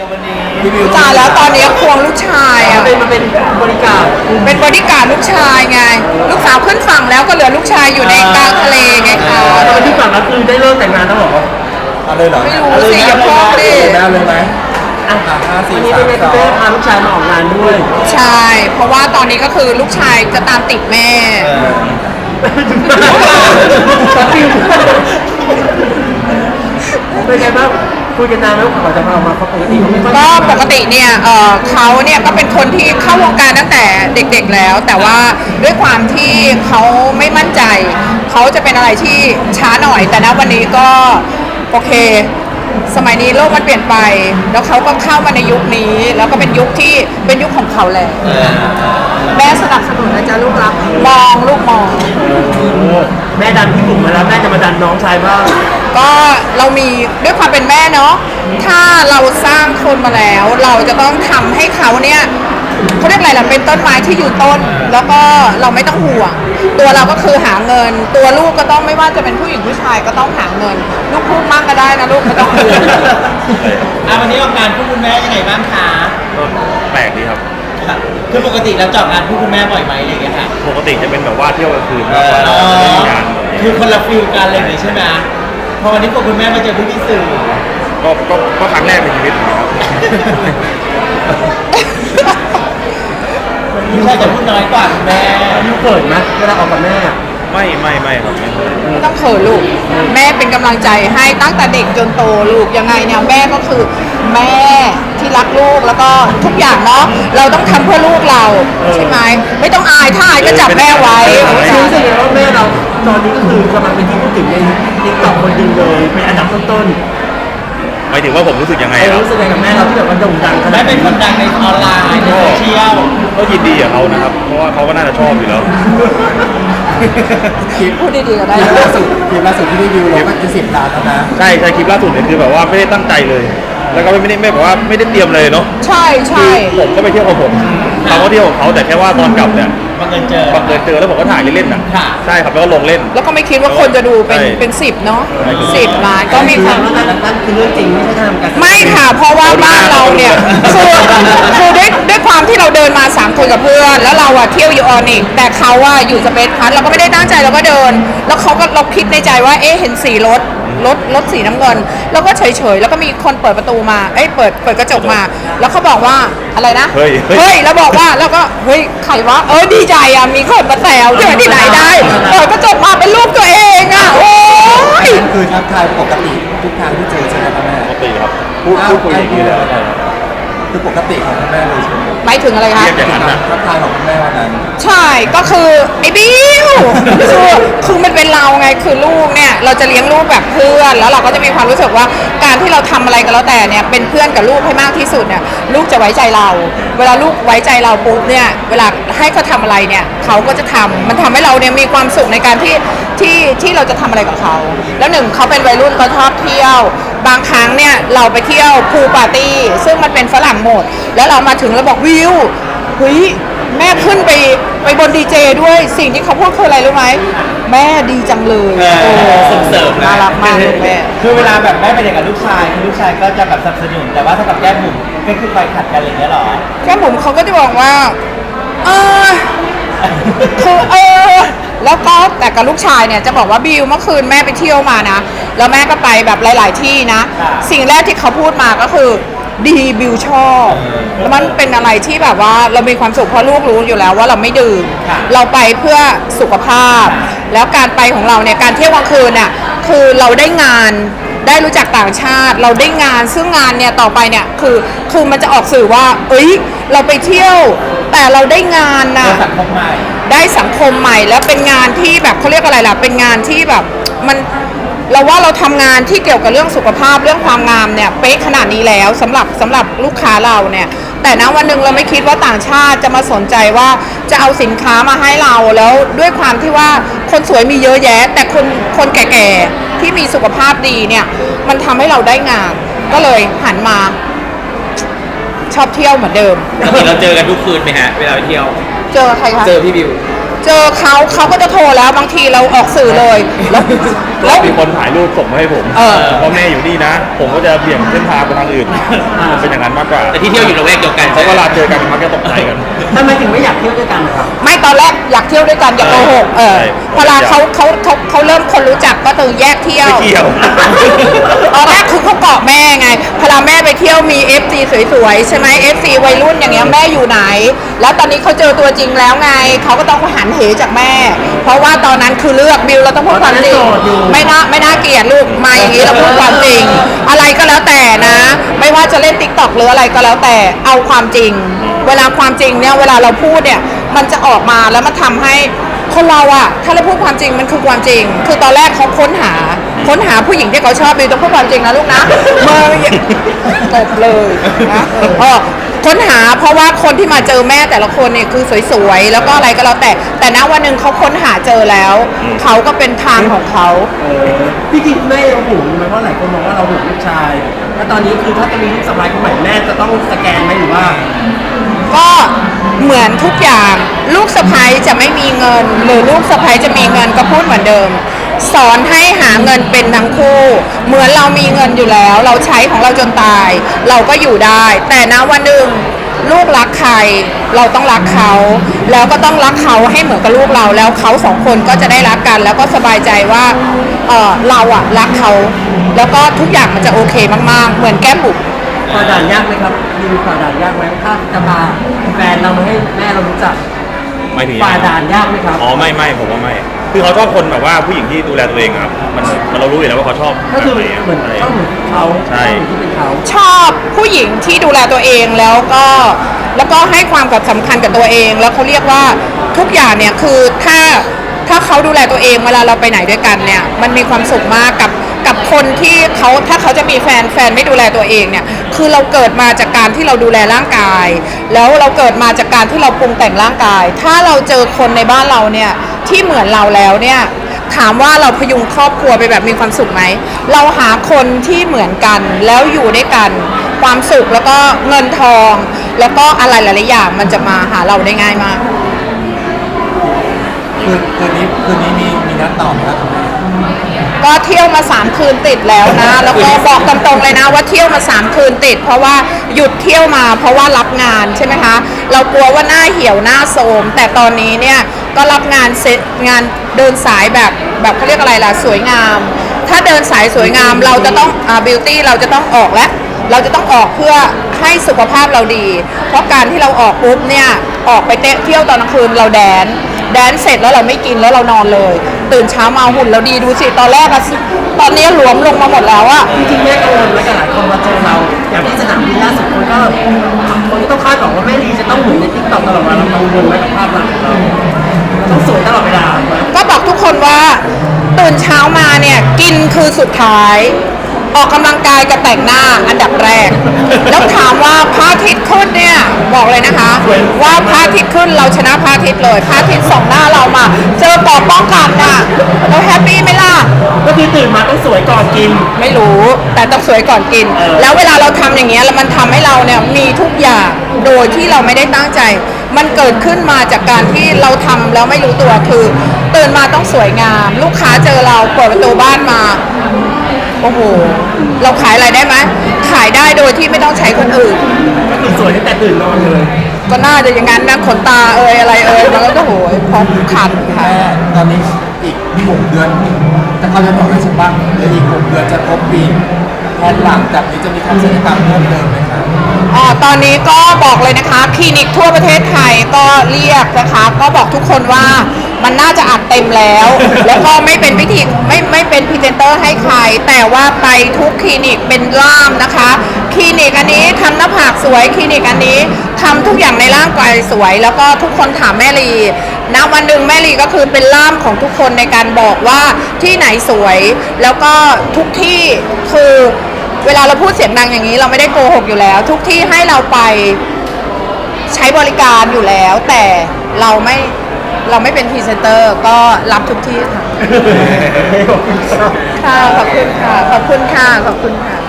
ยววันนี้รีวิวตายแล้วตอนนี้ควงลูกชายอะ เป็นมาเป็นบริการเป็นบริการดลูกชายไง ลูกสาวขึ้นฝั่งแล้วก็เหลือลูกชายอยู่ในกลางทะเลไงคะตอนที่ฝั่งนั้นคือได้เลิกแต่งงานแล้วเหรอเอาเลยเหรอไม่รู้สิอย่าพ่อดิได้เลยไหมอะห้าสี่วันนี้สาเป็นมไงสคุณองแม่พาลูกชายมาออกงานด้วยใช่ เพราะว่าตอนนี้ก็คือลูกชายจะตามติดแม่เป็นไงบ้าง คุยกันนานไหมว่าเขาจะพามาเขาปกติเขาไม่ค่อยก็ปกติเนี่ยเอ่อเขาเนี่ยก็เป็นคนที่เข้าวงการตั้งแต่เด็กๆแล้ว แต่ว่าด้วยความที่เขาไม่มั่นใจ เขาจะเป็นอะไรที่ช้าหน่อย แต่ณวันนี้ก็โอเค สมัยนี้โลกมันเปลี่ยนไป แล้วเขาก็เข้ามาในยุคนี้ แล้วก็เป็นยุคที่เป็นยุคของเขาแล้วแม่สนับสนุนนะจ๊ะลูกรักมองลูกมอง แม่ดันพี่บุ๋มมาแล้วแม่จะมาดันน้องชายบ้างก็เรามีด้วยความเป็นแม่เนาะถ้าเราสร้างคนมาแล้ว เราจะต้องทำให้เขาเนี่ยเขาเรียกอะไรล่ะเป็นต้นไม้ที่อยู่ต้น แล้วก็เราไม่ต้องห่วง ตัวเราก็คือหาเงิน ตัวลูกก็ต้องไม่ว่าจะเป็นผู้หญิงผู้ชายก็ต้องหาเงิน ลูกพูดมากก็ได้นะลูกไม่ต้องห่วง อะวันนี้ออกงานคู่คุณแม่ยังไงบ้างคะ ก็แปลกดีครับ คือปกติเราเจาะงานคู่คุณแม่บ่อยไหมอะไรอย่างเงี้ยค่ะปกติจะเป็นแบบว่าเที่ยวกลางคืนมากกว่าอ๋องานคือคนละฟิลกันอะไรอย่างงี้ใช่ไหมพอวันนี้พวกคุณแม่มาเจอพี่พี่สื่อก็ก็ก็ครั้งแรกในชีวิตเหมือนกันครับพี่ชายจะพูดน้อยกว่าคุณแม่ยูเกิดไหมเวลาออกกับแม่ไม่ไม่ไม่ครับไม่เคยไม่ต้องเขินลูก แม่เป็นกำลังใจให้ตั้งแต่เด็กจนโตลูกยังไงเนี่ยแม่ก็คือแม่ที่ รักลูกแล้วก็ทุกอย่างเนาะเราต้องทำเพื่อลูกเราใช่ไหมไม่ต้องอายถ้าอายก็จับแม่ไว้รู้สึกไงว่าแม่เราตอนนี้ก็คือกำลังเป็นที่พูดถึงในติ๊กต็อกคนหนึ่งเลยเป็นอันดับต้นหมายถึงว่าผมรู้สึกยังๆไงไอ้ครับรู้สึกไงกับแม่เราที่แบบว่าโด่งดังขนาแม่ดเป็นคนดังในออนไลน์ในโซเชียลก็ยินดีกับเขานะครับ เพราะว่าเขาก็น่าจะชอบอยู่แล้วพูดดีๆก็ได้คลิปล่าสุดคลิปล่าสุดที่รีวิวเราก็จะสิบล้านแล้วนะ ใช่ใช่คลิปล่าสุดเนี่ยคือแบบว่าไม่ได้ตั้งใจเลย แล้วก็ไม่ได้ไม่แบบว่าไม่ได้เตรียมเลยเนาะใช่คืใช่อผมก็ไปเที่ยวของผมเขาก็เที่ยวของเขาแต่แค่ว่าตอนกลับเนี่ยบังเอิญเจอ บังเอิญเจอแล้วผมก็ถ่ายเล่นๆน่ะค่ะ ใช่ครับแล้วก็ลงเล่น แล้วก็ไม่คิดว่าคนจะดูเป็นใช่เป็นสิบเนาะใช่ครับสิบล้านก็มีความแล้วนั่นนั่นคือเรื่องจริงไม่ใช่ทำการแสดงไม่ค่ะ เพราะว่าบ้านเราเนี่ยคือคือด้วยด้วยความที่เราเดินมาสามคนกับเพื่อน แล้วเราอะเที่ยวอยู่ออนิกแต่เขาอะอยู่สเปซพัทเราก็ไม่ได้ตั้งใจเราก็เดิน แล้วเขาก็เราคิดในใจว่าเอ๊ะเห็นสีรถ รถรถสีน้ำเงิน แล้วก็เฉยๆ แล้วก็มีคนเปิดประตูมา เอ้ยเปิดเปิดกระจกมา แล้วเขาบอกว่าอะไรนะเฮ้ยเฮ้ยเฮ้ยแล้วบอกว่าแล้วก็เฮ้ยใครวะเออดีใจอะมีคนมาแซวที่ไหนที่ไหนได้เปิดกระจกมาเป็นรูปตัวเองอะโอ้ยคือทักทายปกติทุกทางที่เจอใช่ไหมครับแม่ปกติครับพูดพูดคุยอย่างนี้เลยใช่ ครับคือปกติของคุณแม่เลยใช่ไหมหมายถึงอะไรคะ เรียกอย่างนั้นน่ะทักทายของคุณแม่วันนั้น ใช่ ก็คือไอ้บิวคือคือมันเป็นเราไง คือลูกเนี่ย เราจะเลี้ยงลูกแบบเพื่อน แล้วเราก็จะมีความรู้สึกว่าการที่เราทำอะไรก็แล้วแต่เนี่ย เป็นเพื่อนกับลูกให้มากที่สุดเนี่ย ลูกจะไว้ใจเรา เวลาลูกไว้ใจเราปุ๊บเนี่ย เวลาให้เขาทำอะไรเนี่ย เขาก็จะทำมันทำให้เราเนี่ยมีความสุขในการที่ที่ที่เราจะทำอะไรกับเขา แล้วหนึ่งเขาเป็นวัยรุ่นเขาชอบเที่ยว บางครั้งเนี่ยเราไปเที่ยวพูลปาร์ตี้ซึ่งมันเป็นฝรั่งหมด แล้วเรามาถึงแล้วบอกวิวเฮ้ยแม่ขึ้นไปไปบนดีเจด้วยสิ่งที่เขาพูดคืออะไรรู้ไหมแม่ดีจังเลยเออโอ้ส่งเสริมนะน่ารักมากเลยแม่ คือเวลาแบบแม่ไปเด็กกับลูกชายคือลูกชายก็จะแบบสนับสนุน แต่ว่าถ้ากับแก้มบุ๋มก็คือคอยขัดกันอะไรอย่างเงี้ยเหรอแค่ผมเขาก็จะบอกว่าเออคือเออ แล้วก็แต่กับลูกชายเนี่ยจะบอกว่าบิวเมื่อคืนแม่ไปเที่ยวมานะ แล้วแม่ก็ไปแบบหลาย ๆ ที่นะ ค่ะ สิ่งแรกที่เขาพูดมาก็คือดีบิวชอบแล้วมันเป็นอะไรที่แบบว่าเรามีความสุขเพราะลูกรู้อยู่แล้วว่าเราไม่ดื่มค่ะเราไปเพื่อสุขภาพ แล้วการไปของเราเนี่ยการเที่ยวกลางคืนเนี่ยคือเราได้งานได้รู้จักต่างชาติ เราได้งานซึ่งงานเนี่ยต่อไปเนี่ยคือคือมันจะออกสื่อว่า เอ้ยเราไปเที่ยว แต่เราได้งานเจนะอสังคมใหม่ ได้สังคมใหม่ แล้วเป็นงานที่แบบเขาเรียกอะไรล่ะ เป็นงานที่แบบมันเราว่าเราทำงานที่เกี่ยวกับเรื่องสุขภาพเรื่องความงามเนี่ยเป๊ะขนาดนี้แล้วสำหรับสำหรับลูกค้าเราเนี่ย แต่นะวันหนึ่งเราไม่คิดว่าต่างชาติจะมาสนใจว่าจะเอาสินค้ามาให้เราแล้วด้วยความที่ว่าคนสวยมีเยอะแยะ แต่คนคนแก่ๆที่มีสุขภาพดีเนี่ย มันทำให้เราได้งาน ก็เลยหันมาชอบเที่ยวเหมือนเดิมปกติเราเจอกันทุกคืนไหมฮะเวลาไปเที่ยว เจอใครคะ เจอพี่บิว เจอเขาเขาก็จะโทรแล้วบางทีเราออกสื่อเลยแล้วแล้ว มีคนถ่ายรูปส่งมาให้ผมเออว่าแม่อยู่นี่นะ ผมก็จะเบี่ยงเส้นทางไปทางอื่น เป็นอย่างนั้นมากกว่าแต่ที่เที่ยวอยู่ระแวกเดียวกันเพราะเวลาเจอกันมักจะตกใจกัน ทำไมถึงไม่อยากเที่ยวด้วยกันนะครับ ไม่ตอนแรกอยากเที่ยวด้วยกันอยากโกหกเออใช่ พอเวลาเขาเขาเขาเขาเริ่มคนรู้จักก็คือแยกเที่ยว ไม่เกี่ยว ตอนแรกคือเขาเกาะแม่ไงพอเราแม่ไปเที่ยวมี FC สวยๆ ใช่ไหม FC วัยรุ่นอย่างเงี้ยแม่อยู่ไหน แล้วตอนนี้เขาเจอตัวจริงแล้วไง เขาก็ต้องหันเหจากแม่ เพราะว่าตอนนั้นคือเลือกบิวเราต้องพูดความจริงตอนนั้นโสดอยู่ไม่น่าไม่น่าเกลียดลูกมาอย่างนี้เราพูดความจริง อะไรก็แล้วแต่นะ ไม่ว่าจะเล่นติ๊กต็อกหรืออะไรก็แล้วแต่เอาความจริง เวลาความจริงเนี่ยเวลาเราพูดเนี่ยมันจะออกมาแล้วมันทำให้คนเราอะถ้าเราพูดความจริงมันคือความจริง คือตอนแรกเขาค้นหา ค้นหาผู้หญิงที่เขาชอบบิวต้องพูดความจริงนะลูกนะเมื่อตบเลยนะเออ ค้นหาเพราะว่าคนที่มาเจอแม่แต่ละคนเนี่ยคือสวยๆ แล้วก็อะไรก็แล้วแต่ แต่ณวันหนึ่งเขาค้นหาเจอแล้ว เขาก็เป็นทางของเขา เออพี่จริงแม่เราห่วงไหมเพราะหลายคนมองว่าเราห่วงลูกชายแล้วตอนนี้คือถ้าจะมีลูกสะใภ้คนใหม่แม่จะต้องสแกนไหมหรือว่า ก็เหมือนทุกอย่างลูกสะใภ้จะไม่มีเงิน หรือลูกสะใภ้จะมีเงินก็พูดเหมือนเดิม สอนให้หาเงินเป็นทั้งคู่ เหมือนเรามีเงินอยู่แล้ว เราใช้ของเราจนตาย เราก็อยู่ได้ แต่นะวันหนึ่งลูกรักใคร เราต้องรักเขา แล้วก็ต้องรักเขาให้เหมือนกับลูกเราแล้วเขาสองคนก็จะได้รักกัน แล้วก็สบายใจว่าเออเราอะรักเขา แล้วก็ทุกอย่างมันจะโอเคมากๆ เหมือนแก้มบุ๋มฝ่าด่านยากไหมครับมีฝ่าด่านยากไหมถ้าจะพาแฟนเรามาให้แม่เรารู้จักไม่ถึงฝ่าด่านยากไหมครับ อ๋อไม่ไม่ผมว่าไม่ คือเขาชอบคนแบบว่าผู้หญิงที่ดูแลตัวเองอะครับมันมันเรารู้อยู่แล้วว่าเขาชอบก็คือแบบไหนอะเหมือนอะไรชอบเหมือนเขาใช่ชอบเหมือนที่เป็นเขาชอบผู้หญิงที่ดูแลตัวเองแล้วก็แล้วก็ให้ความกับสำคัญกับตัวเอง แล้วเขาเรียกว่าทุกอย่างเนี่ยคือถ้าถ้าเขาดูแลตัวเองเวลาเราไปไหนด้วยกันเนี่ยมันมีความสุขมากกับกับคนที่เขาถ้าเขาจะมีแฟนแฟนไม่ดูแลตัวเองเนี่ย คือเราเกิดมาจากการที่เราดูแลร่างกาย แล้วเราเกิดมาจากการที่เราปรุงแต่งร่างกาย ถ้าเราเจอคนในบ้านเราเนี่ยที่เหมือนเราแล้วเนี่ยถามว่าเราพยุงครอบครัวไปแบบมีความสุขไหม เราหาคนที่เหมือนกันแล้วอยู่ด้วยกัน ความสุขแล้วก็เงินทอง แล้วก็อะไรหลายๆอย่างมันจะมาหาเราได้ง่ายมาก คืนคืนนี้คืนนี้มีมีนัดต่อไหมครับ ก็เที่ยวมาสามคืนติดแล้วนะ แล้วก็บอกตรงๆเลยนะว่าเที่ยวมาสามคืนติด เพราะว่าหยุดเที่ยวมาเพราะว่ารับงานใช่ไหมคะ เรากลัวว่าหน้าเหี่ยวหน้าโทรมแต่ตอนนี้เนี่ยก็รับงานเซตงานเดินสายแบบแบบเขาเรียกอะไรล่ะสวยงาม ถ้าเดินสายสวยงามเราจะต้องอ่าบิวตี้เราจะต้องออกแล้วเราจะต้องออกเพื่อให้สุขภาพเราดี เพราะการที่เราออกปุ๊บเนี่ยออกไปเตะเที่ยวตอนกลางคืนเราแดน แดนเสร็จแล้วเราไม่กินแล้วเรานอนเลย ตื่นเช้ามาหุ่นเราดีดูสิตอนแรกอะตอนนี้หลวมลงมาหมดแล้วอะจริงๆแม่กังวลไหมกับหลายคนมาเจอเรา อย่างที่สนามบินล่าสุดคนก็คนก็ต้องคาดหวังว่าแม่ลีจะต้องหมือนในติ๊กต็อกตลอดเวลาเรากังวลไหมกับภาพลักษณ์ของเราเราต้องสวยตลอดเวลาก็บอกทุกคนว่า ตื่นเช้ามาเนี่ยกินคือสุดท้าย ออกกำลังกายกับแต่งหน้าอันดับแรก แล้วถามว่าพระอาทิตย์ขึ้นเนี่ยบอกเลยนะคะ ว่าพระอาทิตย์ขึ้นเราชนะพระอาทิตย์เลยพระอาทิตย์ส่องหน้าเรามา เจอปอกป้องกันน่ะเราแฮปปี้ไหมล่ะ ก็คือตื่นมาต้องสวยก่อนกิน ไม่รู้แต่ต้องสวยก่อนกินเออแล้วเวลาเราทำอย่างเงี้ยแล้วมันทำให้เราเนี่ยมีทุกอย่างโดยที่เราไม่ได้ตั้งใจ มันเกิดขึ้นมาจากการที่เราทำแล้วไม่รู้ตัวคือ ตื่นมาต้องสวยงาม ลูกค้าเจอเราเปิดประตูบ้านมา โอ้โห เราขายอะไรได้ไหมขายได้โดยที่ไม่ต้องใช้คนอื่น ก็คือสวยตั้งแต่ตื่นนอนเลยก็น่าจะอย่างนั้นนะขนตาเอ่ยอะไรเอ่ยมันก็จะโหยพร้อมขันค่ะแม่ตอนนี้อีกหกเดือนจะเข้าจะบอกได้ใช่ปะเหลืออีกหกเดือนจะครบปีแผนหลังจากนี้จะมีทำศัลยกรรมเพิ่มเติมไหมครับอ่าตอนนี้ก็บอกเลยนะคะคลินิกทั่วประเทศไทยก็เรียกนะคะ ก็บอกทุกคนว่ามันน่าจะอัด เต็มแล้ว แล้วก็ไม่เป็นพิธีไม่ไม่เป็นพรีเซนเตอร์ให้ใคร แต่ว่าไปทุกคลินิกเป็นล่ามนะคะ คลินิกอันนี้ทำหน้าผากสวยคลินิกอันนี้ทำทุกอย่างในร่างกายสวย แล้วก็ทุกคนถามแม่ลีณวันหนึ่งแม่ลีก็คือเป็นล่ามของทุกคนในการบอกว่าที่ไหนสวย แล้วก็ทุกที่คือเวลาเราพูดเสียงดังอย่างนี้เราไม่ได้โกหกอยู่แล้ว ทุกที่ให้เราไปใช้บริการอยู่แล้ว แต่เราไม่ เราไม่เป็นพรีเซนเตอร์ก็รับทุกที่ค่ะ ค่ะ ขอบคุณค่ะ ขอบคุณค่ะ ขอบคุณค่ะ